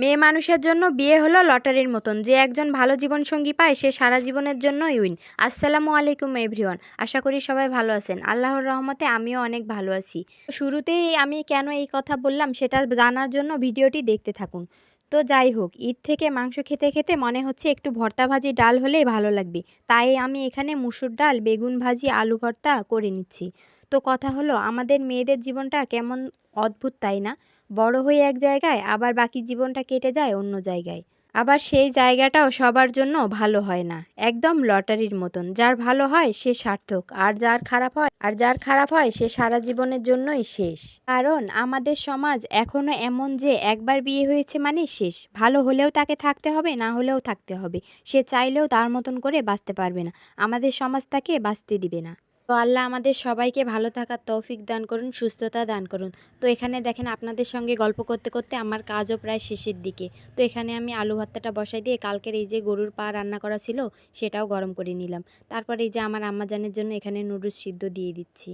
মেয়ে মানুষের জন্য বিয়ে হলো লটারির মতন। যে একজন ভালো জীবনসঙ্গী পায়, সে সারা জীবনের জন্যই উইন। আসসালামু আলাইকুম, এভরিওয়ান। আশা করি সবাই ভালো আছেন। আল্লাহর রহমতে আমিও অনেক ভালো আছি। শুরুতেই আমি কেন এই কথা বললাম, সেটা জানার জন্য ভিডিওটি দেখতে থাকুন। তো যাই হোক, ঈদ থেকে মাংস খেতে খেতে মনে হচ্ছে একটু ভর্তা ভাজি ডাল হলেই ভালো লাগবে। তাই আমি এখানে মুসুর ডাল, বেগুন ভাজি, আলু ভর্তা করে নিচ্ছি। তো কথা হলো, আমাদের মেয়েদের জীবনটা কেমন অদ্ভুত, তাই না? বড় হয়ে এক জায়গায়, আবার বাকি জীবনটা কেটে যায় অন্য জায়গায়। আবার সেই জায়গাটাও সবার জন্য ভালো হয় না। একদম লটারির মতন। যার ভালো হয় সে সার্থক, আর যার খারাপ হয়, আর যার খারাপ হয় সে সারা জীবনের জন্যই শেষ। কারণ আমাদের সমাজ এখনও এমন যে একবার বিয়ে হয়েছে মানে শেষ। ভালো হলেও তাকে থাকতে হবে, না হলেও থাকতে হবে। সে চাইলেও তার মতন করে বাঁচতে পারবে না। আমাদের সমাজ তাকে বাঁচতে দিবে না। তো আল্লাহ আমাদের সবাইকে ভালো থাকার তৌফিক দান করুন, সুস্থতা দান করুন। তো এখানে দেখেন আপনাদের সঙ্গে গল্প করতে করতে আমার কাজও প্রায় শেষের দিকে। তো এখানে আমি আলু ভর্তাটা বসাই দিয়ে কালকের এই যে গরুর পা রান্না করা ছিল, সেটাও গরম করে নিলাম। তারপরে এই যে আমার আম্মাজানের জন্য এখানে নুডলস সিদ্ধ দিয়ে দিচ্ছি।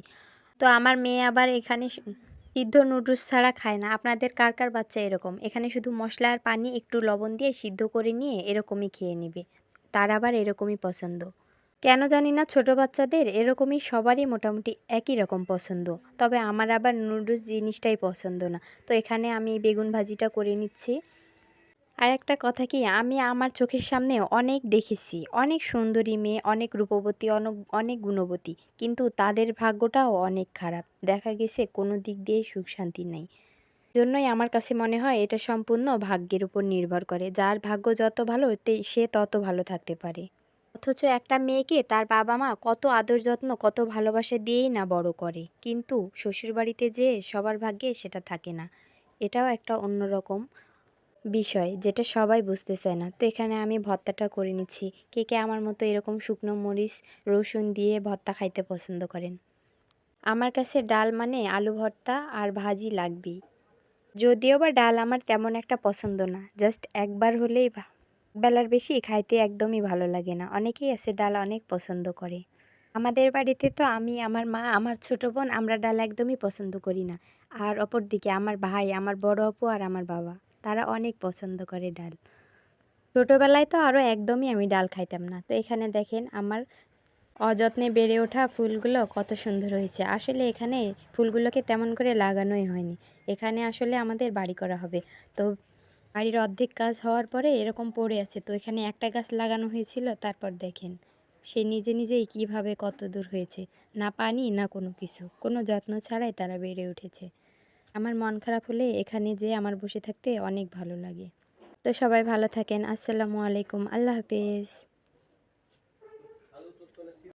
তো আমার মেয়ে আবার এখানে সিদ্ধ নুডলস ছাড়া খায় না। আপনাদের কার কার বাচ্চা এরকম? এখানে শুধু মশলা আর পানি, একটু লবণ দিয়ে সিদ্ধ করে নিয়ে এরকমই খেয়ে নেবে। তার আবার এরকমই পছন্দ। কেন জানি না ছোট বাচ্চাদের এরকমই সবারই মোটামুটি একই রকম পছন্দ। তবে আমার আবার নুডলস জিনিসটাই পছন্দ না। তো এখানে আমি বেগুন ভাজিটা করে নিচ্ছি। আর একটা কথা কি, আমি আমার চোখের সামনে অনেক দেখেছি, অনেক সুন্দরী মেয়ে, অনেক রূপবতী অনেক অনেক গুণবতী। কিন্তু তাদের ভাগ্যটাও অনেক খারাপ। দেখা গেছে কোনো দিক দিয়েই সুখ শান্তি নেই। জন্যই আমার কাছে মনে হয় এটা সম্পূর্ণ ভাগ্যের উপর নির্ভর করে। যার ভাগ্য যত ভালো সে তত ভালো থাকতে পারে। অথচ একটা মেয়েকে তার বাবা মা কত আদর যত্ন, কত ভালোবাসা দিয়েই না বড় করে। কিন্তু শ্বশুরবাড়িতে যেয়ে সবার ভাগ্যে সেটা থাকে না। এটাও একটা অন্যরকম বিষয় যেটা সবাই বুঝতে চায় না। তো এখানে আমি ভর্তাটা করে নিচ্ছি। কে কে আমার মতো এরকম শুকনো মরিচ, রসুন দিয়ে ভর্তা খাইতে পছন্দ করেন? আমার কাছে ডাল মানে আলু ভর্তা আর ভাজি লাগবেই। যদিও বা ডাল আমার তেমন একটা পছন্দ না, জাস্ট একবার হলেই ভা- বেলার বেশি খাইতে একদমই ভালো লাগে না। অনেকেই আছে ডাল অনেক পছন্দ করে। আমাদের বাড়িতে তো আমি, আমার মা, আমার ছোট বোন, আমরা ডাল একদমই পছন্দ করি না। আর অপরদিকে আমার ভাই, আমার বড় আপু আর আমার বাবা, তারা অনেক পছন্দ করে ডাল। ছোটোবেলায় তো আরও একদমই আমি ডাল খাইতাম না। তো এখানে দেখেন আমার অযত্নে বেড়ে ওঠা ফুলগুলো কত সুন্দর হয়েছে। আসলে এখানে ফুলগুলোকে তেমন করে লাগানোই হয়নি। এখানে আসলে আমাদের বাড়ি করা হবে। তো বাড়ির অর্ধেক কাজ হওয়ার পরে এরকম পড়ে আছে। তো এখানে একটা গাছ লাগানো হয়েছিল, তারপর দেখেন। সে নিজে নিজেই কীভাবে কত দূর হয়েছে। না পানি, না কোনো কিছু। কোনো যত্ন ছাড়াই তারা বেড়ে উঠেছে। আমার মন খারাপ হলে এখানে যে আমার বসে থাকতে অনেক ভালো লাগে। তো সবাই ভালো থাকেন। আসসালামু আলাইকুম। আল্লাহ হাফেজ।